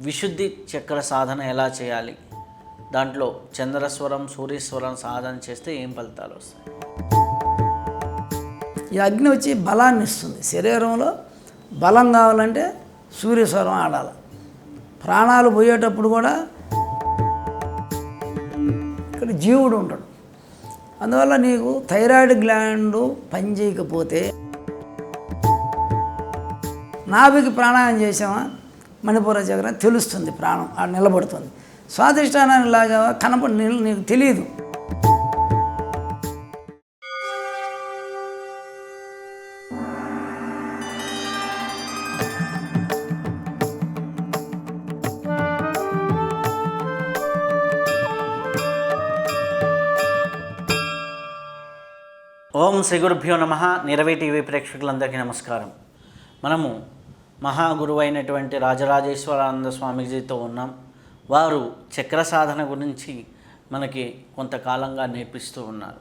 విశుద్ధి చక్ర సాధన ఎలా చేయాలి? దాంట్లో చంద్రస్వరం సూర్యస్వరం సాధన చేస్తే ఏం ఫలితాలు వస్తాయి? ఈ అగ్ని వచ్చి బలాన్ని ఇస్తుంది. శరీరంలో బలం కావాలంటే సూర్యస్వరం ఆడాలి. ప్రాణాలు పోయేటప్పుడు కూడా ఇక్కడ జీవుడు ఉంటాడు. అందువల్ల నీకు థైరాయిడ్ గ్లాండ్ పనిచేయకపోతే నాభికి ప్రాణాయామం చేసామా మణిపూర జగన్ తెలుస్తుంది ప్రాణం ఆ నిలబడుతుంది. స్వాధిష్టానాన్ని లాగా కనప నీకు తెలియదు ఓం శ్రీ గురుభ్యో నమ. నిరవై టీవీ ప్రేక్షకులందరికీ నమస్కారం. మనము మహాగురువు అయినటువంటి రాజరాజేశ్వరానంద స్వామీజీతో ఉన్నాం. వారు చక్ర సాధన గురించి మనకి కొంతకాలంగా నేర్పిస్తూ ఉన్నారు.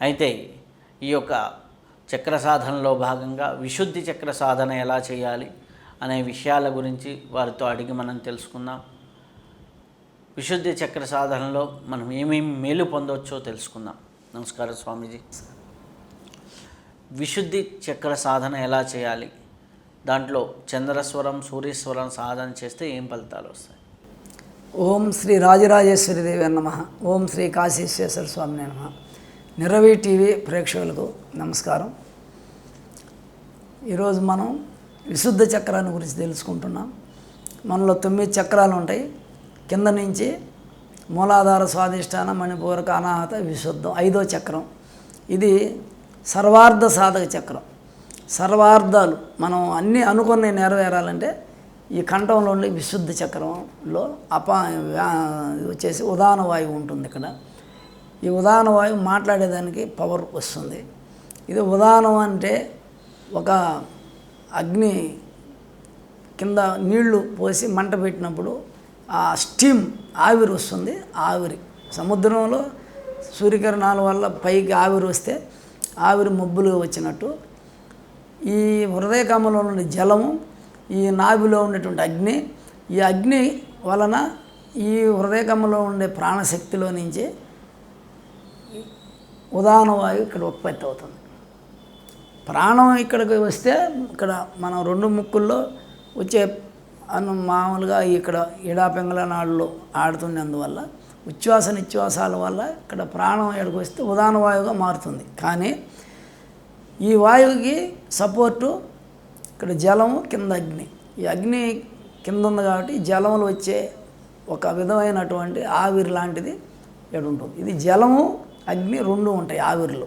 అయితే ఈ యొక్క చక్ర సాధనలో భాగంగా విశుద్ధి చక్ర సాధన ఎలా చేయాలి అనే విషయాల గురించి వారితో అడిగి మనం తెలుసుకుందాం. విశుద్ధి చక్ర సాధనలో మనం ఏమేమి మేలు పొందవచ్చో తెలుసుకుందాం. నమస్కారం స్వామీజీ. విశుద్ధి చక్ర సాధన ఎలా చేయాలి? దాంట్లో చంద్రస్వరం సూర్యస్వరం సాధన చేస్తే ఏం ఫలితాలు వస్తాయి? ఓం శ్రీ రాజరాజేశ్వరి దేవి నమ ఓం శ్రీ కాశీశ్వేశ్వర స్వామి నమ నిరవి టీవీ ప్రేక్షకులకు నమస్కారం. ఈరోజు మనం విశుద్ధ చక్రాన్ని గురించి తెలుసుకుంటున్నాం. మనలో తొమ్మిది చక్రాలు ఉంటాయి. కింద నుంచి మూలాధార స్వాధిష్టాన మణిపూరక అనాహత విశుద్ధం ఐదో చక్రం. ఇది సర్వార్థ సాధక చక్రం. సర్వార్థాలు మనం అన్నీ అనుకున్నవి నెరవేరాలంటే ఈ కంఠంలో ఉండే విశుద్ధ చక్రంలో అపా వచ్చేసి ఉదాహరణ వాయువు ఉంటుంది ఇక్కడ. ఈ ఉదాహరణ వాయువు మాట్లాడేదానికి పవర్ వస్తుంది. ఇది ఉదాహరణం అంటే ఒక అగ్ని కింద నీళ్ళు పోసి మంట పెట్టినప్పుడు ఆ స్టీమ్ ఆవిరి వస్తుంది ఆవిరి. సముద్రంలో సూర్యకిరణాల వల్ల పైకి ఆవిరి వస్తే ఆవిరి మబ్బులు వచ్చినట్టు ఈ హృదయ కమలంలో ఉండే జలము ఈ నాభిలో ఉండేటువంటి అగ్ని ఈ అగ్ని వలన ఈ హృదయ కమలంలో ఉండే ప్రాణశక్తిలో నుంచి ఉదాహరణ వాయువు ఇక్కడ ఉత్పత్తి అవుతుంది. ప్రాణం ఇక్కడికి వస్తే ఇక్కడ మనం రెండు ముక్కుల్లో వచ్చే అను మామూలుగా ఇక్కడ ఇడాపెంగళ నాడులో ఆడుతున్నందువల్ల ఉచ్ఛ్వాస నిశ్వాసాల వల్ల ఇక్కడ ప్రాణం ఇక్కడికి వస్తే ఉదాహరణ వాయువుగా మారుతుంది. కానీ ఈ వాయువుకి సపోర్టు ఇక్కడ జలము కింద అగ్ని. ఈ అగ్ని కింద ఉంది కాబట్టి జలములు వచ్చే ఒక విధమైనటువంటి ఆవిరి లాంటిది ఇక్కడ ఉంటుంది. ఇది జలము అగ్ని రెండు ఉంటాయి ఆవిరిలో.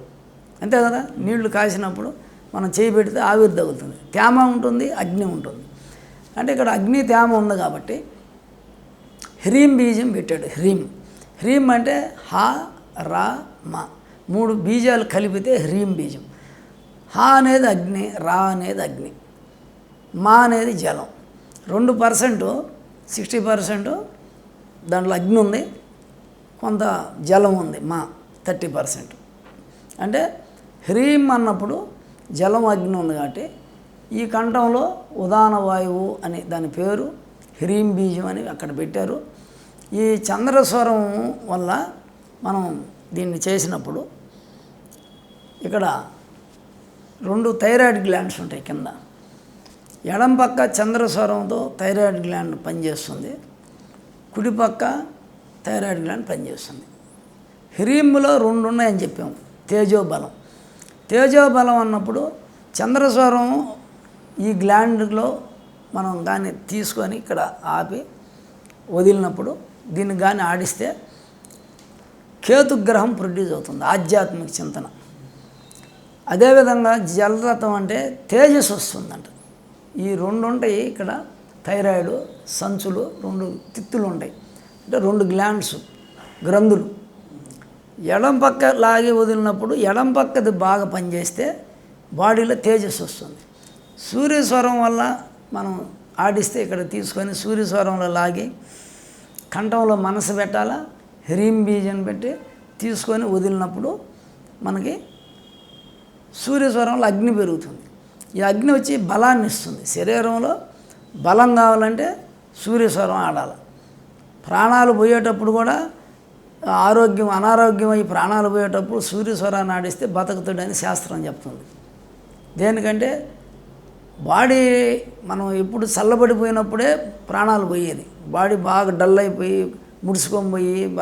అంతే కదా? నీళ్ళు కాసినప్పుడు మనం చేయి పెడితే ఆవిరి తగులుతుంది. తేమ ఉంటుంది అగ్ని ఉంటుంది. అంటే ఇక్కడ అగ్ని తేమ ఉంది కాబట్టి హ్రీం బీజం పెట్టాడు. హ్రీం. హ్రీం అంటే హ రా మా. మూడు బీజాలు కలిపితే హ్రీం బీజం. హా అనేది అగ్ని రా అనేది అగ్ని మా అనేది జలం. రెండు పర్సెంట్ సిక్స్టీ పర్సెంట్ దాంట్లో అగ్ని ఉంది కొంత జలం ఉంది మా థర్టీ పర్సెంట్. అంటే హ్రీం అన్నప్పుడు జలం అగ్ని ఉంది కాబట్టి ఈ కంఠంలో ఉదాన వాయువు అని దాని పేరు హ్రీం బీజం అని అక్కడ పెట్టారు. ఈ చంద్రస్వరం వల్ల మనం దీన్ని చేసినప్పుడు ఇక్కడ రెండు థైరాయిడ్ గ్లాండ్స్ ఉంటాయి కింద. ఎడం పక్క చంద్రస్వరంతో థైరాయిడ్ గ్లాండ్ పనిచేస్తుంది. కుడి పక్క థైరాయిడ్ గ్లాండ్ పనిచేస్తుంది. హిరీంలో రెండు ఉన్నాయని చెప్పాము. తేజోబలం. తేజోబలం అన్నప్పుడు చంద్రస్వరం ఈ గ్లాండ్లో మనం కానీ తీసుకొని ఇక్కడ ఆపి వదిలినప్పుడు దీన్ని కానీ ఆడిస్తే కేతుగ్రహం ప్రొడ్యూస్ అవుతుంది. ఆధ్యాత్మిక చింతన. అదేవిధంగా జలరథం అంటే తేజస్సు వస్తుందంట. ఈ రెండు ఉంటాయి ఇక్కడ థైరాయిడ్ సంచులు రెండు తిత్తులు ఉంటాయి. అంటే రెండు గ్లాండ్స్ గ్రంథులు. ఎడం పక్క లాగి వదిలినప్పుడు ఎడం పక్కది బాగా పనిచేస్తే బాడీలో తేజస్సు వస్తుంది. సూర్యస్వరం వల్ల మనం ఆడిస్తే ఇక్కడ తీసుకొని సూర్యస్వరంలో లాగి కంఠంలో మనసు పెట్టాలా హ్రీం బీజం పెట్టి తీసుకొని వదిలినప్పుడు మనకి సూర్యస్వరంలో అగ్ని పెరుగుతుంది. ఈ అగ్ని వచ్చి బలాన్ని ఇస్తుంది. శరీరంలో బలం కావాలంటే సూర్యస్వరం ఆడాలి. ప్రాణాలు పోయేటప్పుడు కూడా ఆరోగ్యం అనారోగ్యం అయ్యి ప్రాణాలు పోయేటప్పుడు సూర్యస్వరాన్ని ఆడిస్తే బతుకుతాడని శాస్త్రం చెప్తుంది. దేనికంటే బాడీ మనం ఎప్పుడు చల్లబడిపోయినప్పుడే ప్రాణాలు పోయేది. బాడీ బాగా డల్ అయిపోయి ముడుచుకొని పోయి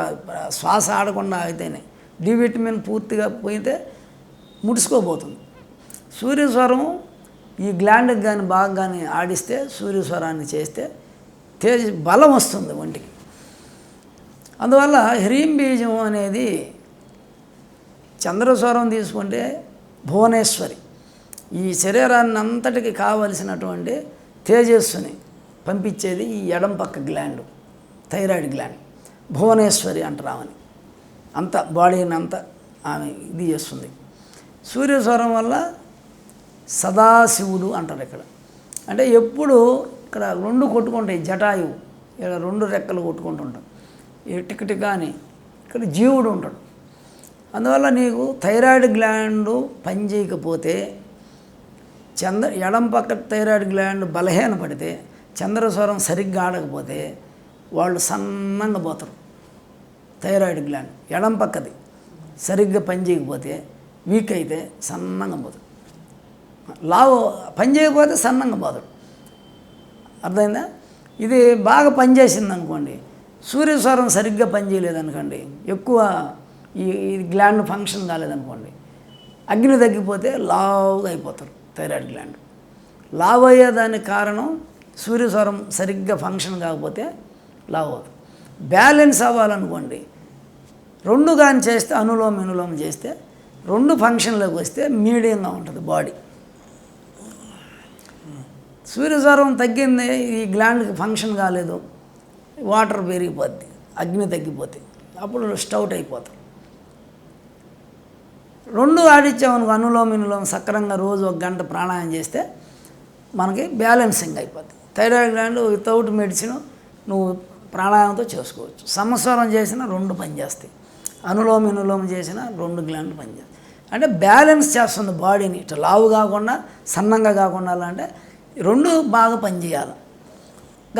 శ్వాస ఆడకుండా అయితేనే. డి విటమిన్ పూర్తిగా పోయితే ముడుచుకోబోతుంది. సూర్యస్వరం ఈ గ్లాండ్కి కానీ బాగా కానీ ఆడిస్తే సూర్యస్వరాన్ని చేస్తే తేజ బలం వస్తుంది ఒంటికి. అందువల్ల హ్రీం బీజం అనేది చంద్రస్వరం తీసుకుంటే భువనేశ్వరి. ఈ శరీరాన్ని అంతటికి కావలసినటువంటి తేజస్సుని పంపించేది ఈ ఎడం పక్క గ్లాండ్ థైరాయిడ్ గ్లాండ్ భువనేశ్వరి అంటారు ఆమెని. అంత బాడీని అంత ఆమె ఇది చేస్తుంది. సూర్యస్వరం వల్ల సదాశివుడు అంటారు ఇక్కడ. అంటే ఎప్పుడు ఇక్కడ రెండు కొట్టుకుంటాయి జటాయువు. ఇక్కడ రెండు రెక్కలు కొట్టుకుంటుంటాం. ఈ టిక్ అని ఇక్కడ జీవుడు ఉంటాడు. అందువల్ల నీకు థైరాయిడ్ గ్లాండ్ పనిచేయకపోతే చంద్ర ఎడం పక్క థైరాయిడ్ గ్లాండ్ బలహీన పడితే చంద్రస్వరం సరిగ్గా ఆడకపోతే వాళ్ళు సన్నంగా పోతారు. థైరాయిడ్ గ్లాండ్ ఎడం పక్కది. సరిగ్గా పనిచేయకపోతే వీక్ అయితే సన్నంగా పోతాడు లావు పని చేయకపోతే సన్నంగా పోతాడు అర్థమైందా? ఇది బాగా పనిచేసింది అనుకోండి సూర్యస్వరం సరిగ్గా పనిచేయలేదు అనుకోండి ఎక్కువ ఈ గ్లాండ్ ఫంక్షన్ కాలేదనుకోండి అగ్ని తగ్గిపోతే లావుగా అయిపోతారు థైరాయిడ్ గ్లాండ్. లావ్ అయ్యేదానికి కారణం సూర్యస్వరం సరిగ్గా ఫంక్షన్ కాకపోతే లావ్ అవుతుంది బ్యాలెన్స్ అవ్వాలనుకోండి రెండు కానీ చేస్తే అనులోమ వినులోమ చేస్తే రెండు ఫంక్షన్లోకి వస్తే మీడియంగా ఉంటుంది బాడీ. సూర్యస్వరం తగ్గింది ఈ గ్లాండ్కి ఫంక్షన్ కాలేదు. వాటర్ పెరిగిపోద్ది అగ్ని తగ్గిపోతే అప్పుడు స్టౌట్ అయిపోతాం. రెండు ఆడిచ్చామనుకో అనులోమ వినులోమ సక్రంగా రోజు ఒక గంట ప్రాణాయం చేస్తే మనకి బ్యాలెన్సింగ్ అయిపోద్ది. థైరాయిడ్ గ్లాండ్ వితౌట్ మెడిసిన్ నువ్వు ప్రాణాయామంతో చేసుకోవచ్చు. సంవత్సరం చేసిన రెండు పనిచేస్తాయి అనులోమ వినులోమ చేసిన రెండు గ్లాండ్లు పనిచేస్తాయి. అంటే బ్యాలెన్స్ చేస్తుంది బాడీని. ఇట్లా లావు కాకుండా సన్నంగా కాకుండా అంటే రెండు బాగా పనిచేయాలి.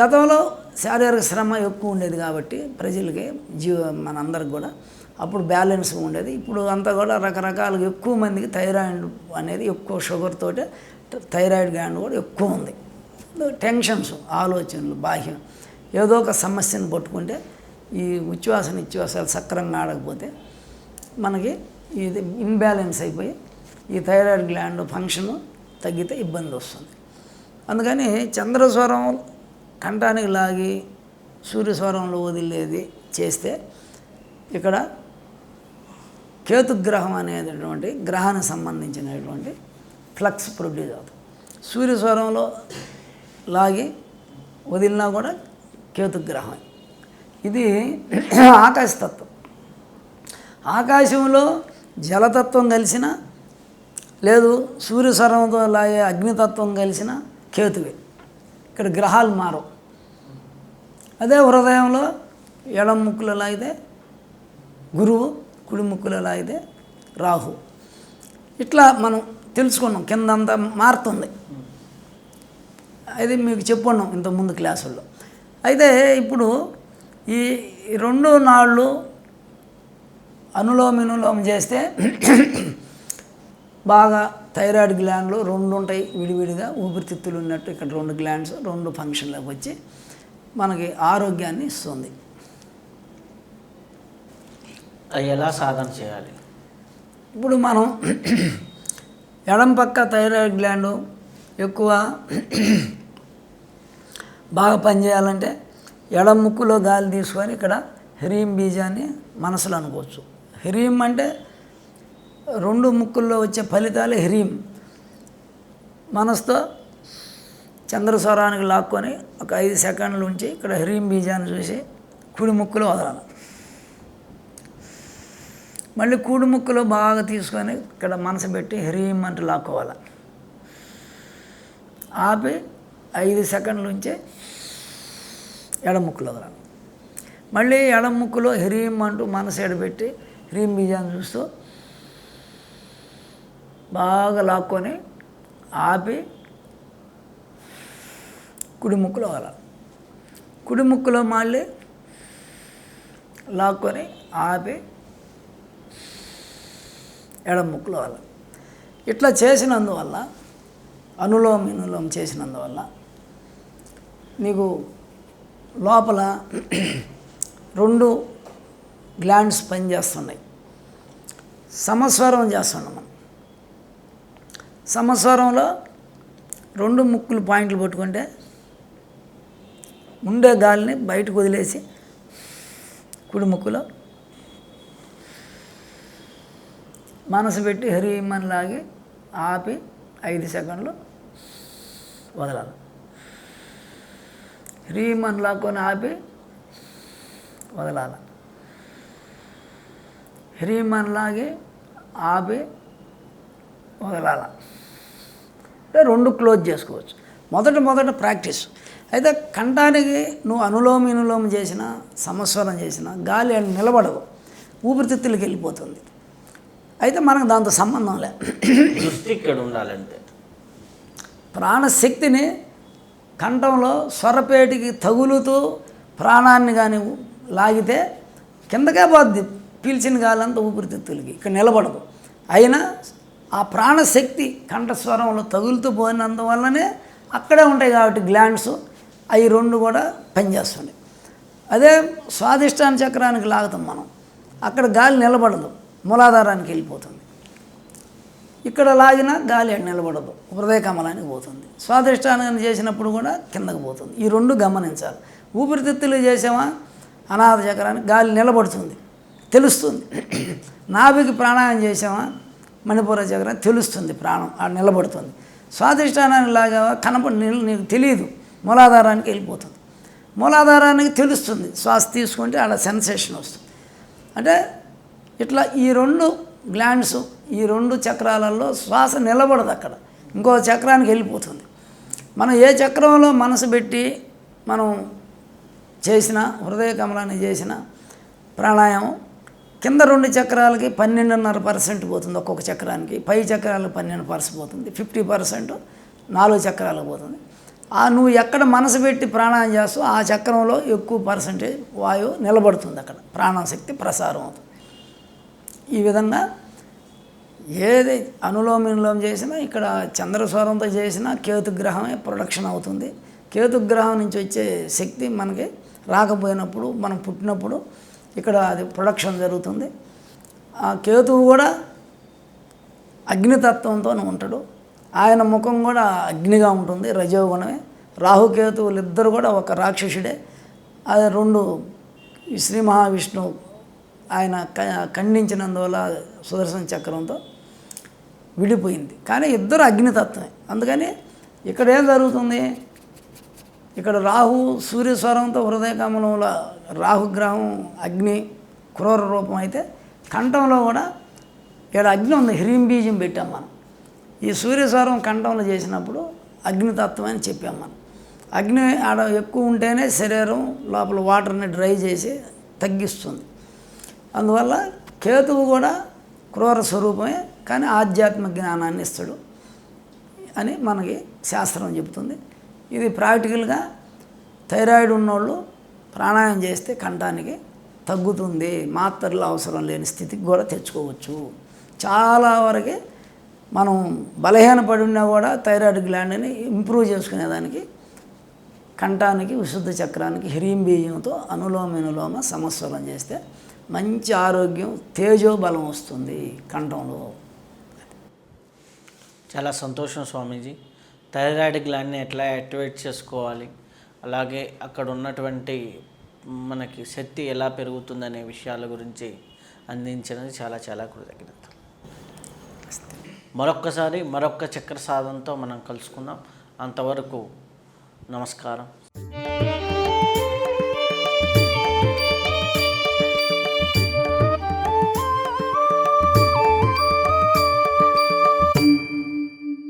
గతంలో శారీరక శ్రమ ఎక్కువ ఉండేది కాబట్టి ప్రజలకి జీవ మనందరికి కూడా అప్పుడు బ్యాలెన్స్ ఉండేది. ఇప్పుడు అంతా కూడా రకరకాలుగా ఎక్కువ మందికి థైరాయిడ్ అనేది ఎక్కువ షుగర్ తోటి థైరాయిడ్ గ్లాండ్ కూడా ఎక్కువ ఉంది. టెన్షన్స్ ఆలోచనలు బాహ్యం ఏదో ఒక సమస్యను పట్టుకుంటే ఈ ఉచ్ఛ్వాస నిశ్వాసాలు సక్రంగా ఆడకపోతే మనకి ఇది ఇంబ్యాలెన్స్ అయిపోయి ఈ థైరాయిడ్ గ్లాండ్ ఫంక్షను తగ్గితే ఇబ్బంది వస్తుంది. అందుకని చంద్రస్వరం కంఠానికి లాగి సూర్యస్వరంలో వదిలేది చేస్తే ఇక్కడ కేతుగ్రహం అనేటటువంటి గ్రహానికి సంబంధించినటువంటి ఫ్లక్స్ ప్రొడ్యూస్ అవుతుంది. సూర్యస్వరంలో లాగి వదిలినా కూడా కేతుగ్రహం ఇది ఆకాశతత్వం. ఆకాశంలో జలతత్వం కలిసిన లేదు సూర్యస్వరంతో లాగే అగ్నితత్వం కలిసిన కేతువే. ఇక్కడ గ్రహాలు మారవు. అదే హృదయంలో ఎడం ముక్కులు లాగితే గురువు కుడి ముక్కులు లాగితే రాహు. ఇట్లా మనం తెలుసుకున్నాం కిందంతా మారుతుంది. అది మీకు చెప్పున్నాం ఇంత ముందు క్లాసుల్లో. అయితే ఇప్పుడు ఈ రెండు నాళ్ళు అనులోమ వినులోమ చేస్తే బాగా థైరాయిడ్ గ్లాండ్లు రెండు ఉంటాయి విడివిడిగా ఊపిరితిత్తులు ఉన్నట్టు ఇక్కడ రెండు గ్లాండ్స్ రెండు ఫంక్షన్లోకి వచ్చి మనకి ఆరోగ్యాన్ని ఇస్తుంది. ఎలా సాధన చేయాలి? ఇప్పుడు మనం ఎడం పక్క థైరాయిడ్ గ్లాండ్ ఎక్కువ బాగా పనిచేయాలంటే ఎడం ముక్కులో గాలి తీసుకొని ఇక్కడ హ్రీం బీజాన్ని మనసులో అనుకోవచ్చు. హ్రీం అంటే రెండు ముక్కుల్లో వచ్చే ఫలితాలు హ్రీం మనసుతో చంద్రస్వరానికి లాక్కొని ఒక ఐదు సెకండ్లు ఉంచి ఇక్కడ హ్రీం బీజాన్ని చూసి కుడి ముక్కులో వదలాలి. మళ్ళీ కూడి ముక్కులో బాగా తీసుకొని ఇక్కడ మనసు పెట్టి హ్రీం అంటూ లాక్కోవాలి. ఆపి ఐదు సెకండ్ల నుంచే ఎడం ముక్కులో మళ్ళీ ఎడముక్కులో హ్రీం అంటూ మనసు ఎడబెట్టి హ్రీం బీజాన్ని చూస్తూ బాగా లాక్కొని ఆపి కుడి ముక్కులో వదలాలి కుడి ముక్కులో మళ్ళీ లాక్కొని ఆపి ఎడం ముక్కులో వదలాలి ఇట్లా చేసినందువల్ల అనులోమ వినులోమ చేసినందువల్ల నీకు లోపల రెండు గ్లాండ్స్ పనిచేస్తున్నాయి. సమస్వరం చేస్తున్నాం మనం. సమస్వరంలో రెండు ముక్కులు పాయింట్లు పట్టుకుంటే ఉండే గాలిని బయటకు వదిలేసి కుడి ముక్కులో మనసు పెట్టి హరిమని లాగి ఆపి ఐదు సెకండ్లు వదలాలి. హ్రీమన్ లాక్కొని ఆపి వదలాలి. హ్రీమన్ లాగి ఆపి వదలాల. అంటే రెండు క్లోజ్ చేసుకోవచ్చు. మొదట మొదట ప్రాక్టీస్. అయితే కంఠానికి నువ్వు అనులోమ వినులోమ చేసిన సమస్వరం చేసిన గాలి అని నిలబడదు ఊపిరితిత్తులకి వెళ్ళిపోతుంది. అయితే మనకు దాంతో సంబంధం లే ఇక్కడ ఉండాలంటే. ప్రాణశక్తిని కంఠంలో స్వరపేటికి తగులుతూ ప్రాణాన్ని కానీ లాగితే కిందకే పోద్ది పీల్చిన గాలంతా ఊపిరితిత్తులకి ఇక్కడ నిలబడదు. అయినా ఆ ప్రాణశక్తి కంఠస్వరంలో తగులుతూ పోయినందువల్లనే అక్కడే ఉంటాయి కాబట్టి గ్లాండ్స్ అవి రెండు కూడా పనిచేస్తున్నాయి. అదే స్వాదిష్టాన చక్రానికి లాగుతాం మనం. అక్కడ గాలి నిలబడదు మూలాధారానికి వెళ్ళిపోతుంది. ఇక్కడ లాగినా గాలి అక్కడ నిలబడదు. హృదయ కమలానికి పోతుంది. స్వాదిష్టానం చేసినప్పుడు కూడా కిందకు పోతుంది. ఈ రెండు గమనించాలి. ఊపిరితిత్తులు చేసామా? అనాథ చక్రానికి గాలి నిలబడుతుంది. తెలుస్తుంది. నాభికి ప్రాణాయం చేసామా? మణిపూర చక్రం తెలుస్తుంది. ప్రాణం ఆ నిలబడుతుంది. స్వాదిష్టానాన్ని లాగా కనపడి నీకు తెలియదు మూలాధారానికి వెళ్ళిపోతుంది. మూలాధారానికి తెలుస్తుంది. శ్వాస తీసుకుంటే ఆడ సెన్సేషన్ వస్తుంది. అంటే ఇట్లా ఈ రెండు గ్లాండ్స్ ఈ రెండు చక్రాలలో శ్వాస నిలబడదు అక్కడ. ఇంకో చక్రానికి వెళ్ళిపోతుంది. మనం ఏ చక్రంలో మనసు పెట్టి మనం చేసిన హృదయ కమలాన్ని చేసిన ప్రాణాయామం కింద రెండు చక్రాలకి పన్నెండున్నర పర్సెంట్ పోతుంది ఒక్కొక్క చక్రానికి. పై చక్రాలకు పన్నెండు పర్సెంట్ పోతుంది. ఫిఫ్టీ పర్సెంట్ నాలుగు చక్రాలకు పోతుంది. ఆ నువ్వు ఎక్కడ మనసు పెట్టి ప్రాణాయం చేస్తావు ఆ చక్రంలో ఎక్కువ పర్సెంటేజ్ వాయువు నిలబడుతుంది అక్కడ. ప్రాణశక్తి ప్రసారం అవుతుంది. ఈ విధంగా ఏది అనులోమ చేసినా ఇక్కడ చంద్రస్వరంతో చేసినా కేతుగ్రహమే ప్రొడక్షన్ అవుతుంది. కేతుగ్రహం నుంచి వచ్చే శక్తి మనకి రాకపోయినప్పుడు మనం పుట్టినప్పుడు ఇక్కడ అది ప్రొడక్షన్ జరుగుతుంది. ఆ కేతువు కూడా అగ్నితత్వంతో ఉంటాడు. ఆయన ముఖం కూడా అగ్నిగా ఉంటుంది రజోగుణమే. రాహుకేతువులు ఇద్దరు కూడా ఒక రాక్షసుడే. అది రెండు శ్రీ మహావిష్ణువు ఆయన క- ఖండించినందువల్ల సుదర్శన చక్రంతో విడిపోయింది. కానీ ఇద్దరు అగ్నితత్వమే. అందుకని ఇక్కడ ఏం జరుగుతుంది? ఇక్కడ రాహు సూర్యస్వరంతో హృదయకమలంలో రాహుగ్రహం అగ్ని క్రూర రూపం అయితే కంఠంలో కూడా ఇక్కడ అగ్ని ఉంది. హ్రీం బీజం పెట్టాం మనం. ఈ సూర్యస్వరం కంఠంలో చేసినప్పుడు అగ్నితత్వం అని చెప్పాం మనం. అగ్ని ఆడ ఎక్కువ ఉంటేనే శరీరం లోపల వాటర్ని డ్రై చేసి తగ్గిస్తుంది. అందువల్ల కేతువు కూడా క్రూర స్వరూపమే కానీ ఆధ్యాత్మ జ్ఞానాన్ని ఇస్తాడు అని మనకి శాస్త్రం చెబుతుంది. ఇది ప్రాక్టికల్గా థైరాయిడ్ ఉన్నోళ్ళు ప్రాణాయామం చేస్తే కంఠానికి తగ్గుతుంది మాత్రలు అవసరం లేని స్థితికి కూడా తెచ్చుకోవచ్చు. చాలా వరకు మనం బలహీనపడి ఉన్నా కూడా థైరాయిడ్ గ్లాండ్ని ఇంప్రూవ్ చేసుకునేదానికి కంఠానికి విశుద్ధ చక్రానికి హ్రీం బీజంతో అనులోమ వినులోమ సమస్వరం చేస్తే మంచి ఆరోగ్యం తేజో బలం వస్తుంది కంఠంలో. చాలా సంతోషం స్వామీజీ. థైరాయిడ్ గ్లాండ్ని ఎట్లా యాక్టివేట్ చేసుకోవాలి? అలాగే అక్కడ ఉన్నటువంటి మనకి శక్తి ఎలా పెరుగుతుందనే విషయాల గురించి అందించినది చాలా చాలా కృతజ్ఞత. మరొక్కసారి మరొక్క చక్ర సాధనతో మనం కలుసుకుందాం. అంతవరకు నమస్కారం.